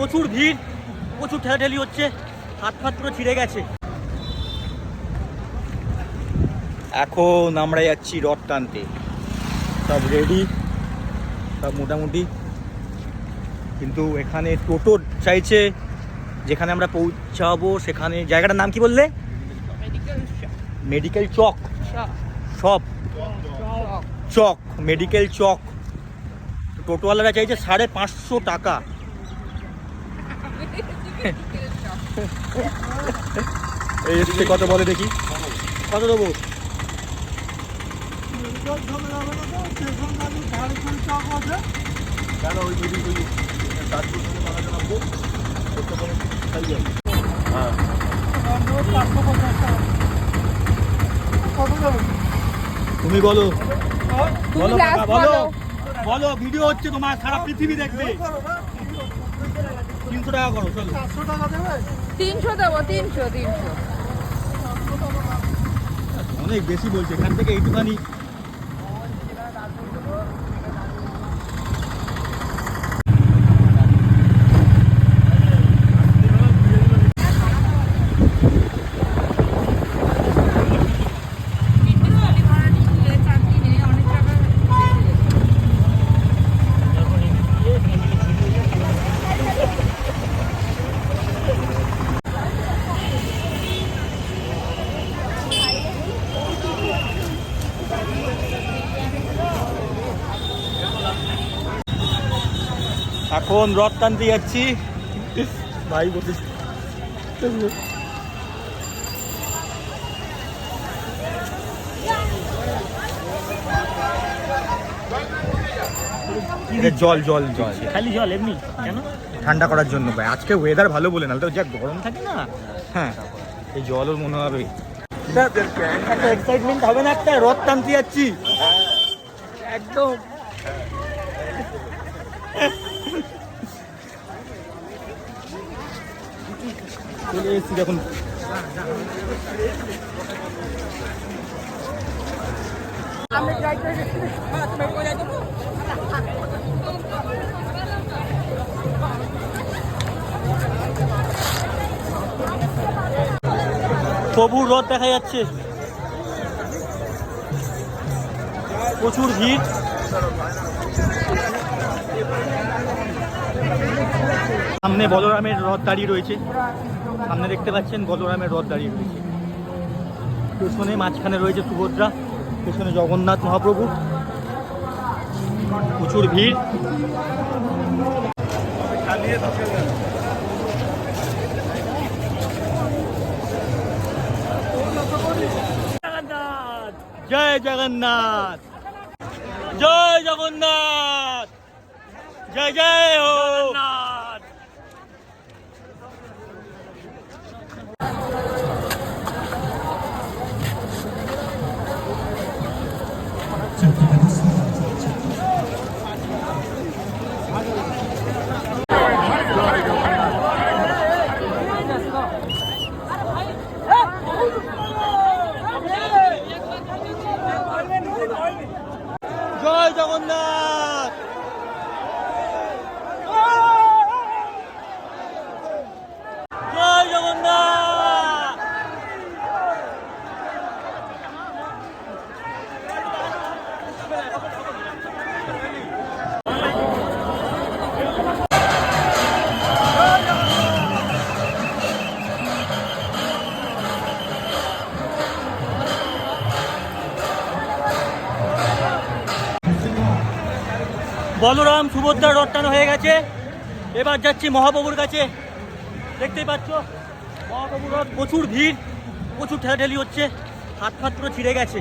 প্রচুর ভিড় প্রচুর ঠেলাঠেলি হচ্ছে হাত ফাত পুরো ছিঁড়ে গেছে। এখন আমরা যাচ্ছি রথ টানতে। সব রেডি সব মোটামুটি। কিন্তু এখানে টোটো চাইছে যেখানে আমরা পৌঁছাবো সেখানে জায়গাটার নাম কি বললে? মেডিকেল চক সব। চক মেডিকেল চক টোটোওয়ালারা চাইছে সাড়ে পাঁচশো টাকা। এই হচ্ছে কত বলে দেখি? কত দেবো? তুমি বলো। বলো বলো। বলো। বলো ভিডিও হচ্ছে তোমার সারা পৃথিবী দেখবে। তিনশো টাকা করো চলো। তিনশো দেবো তিনশো তিনশো। অনেক বেশি বলছে এখান থেকে এইটুখানি এখন রথ টানতে যাচ্ছি ভাই বলতে জল জল জল। খালি জল এমনি কেন? ঠান্ডা করার জন্য ভাই। আজকে ওয়েদার ভালো বলে না তো যা গরম থাকে না। হ্যাঁ এই জলও মনে হবে। একটা এক্সাইটমেন্ট হবে না একটা রথ টানতে যাচ্ছি একদম। চলে দেখুন প্রভুর রথ দেখা যাচ্ছে। প্রচুর ভিড়। সামনে বলরামের রথ দাঁড়িয়ে রয়েছে। সামনে দেখতে পাচ্ছেন বলরামের রথ দাঁড়িয়ে রয়েছে। পেছনে মাঝখানে রয়েছে সুভদ্রা, পেছনে জগন্নাথ মহাপ্রভু। প্রচুর ভিড়। জয় জগন্নাথ। জয় জগন্নাথ। জয় জয় হো জগন্নাথ জয় বলরাম সুভদ্রা রথ টানা হয়ে গেছে। এবার যাচ্ছি মহাপ্রভুর কাছে। দেখতেই পাচ্ছ, মহাপ্রভুর প্রচুর ভিড়, প্রচুর ঠেলাঠেলি হচ্ছে হাত ফাত পুরো ছিঁড়ে গেছে।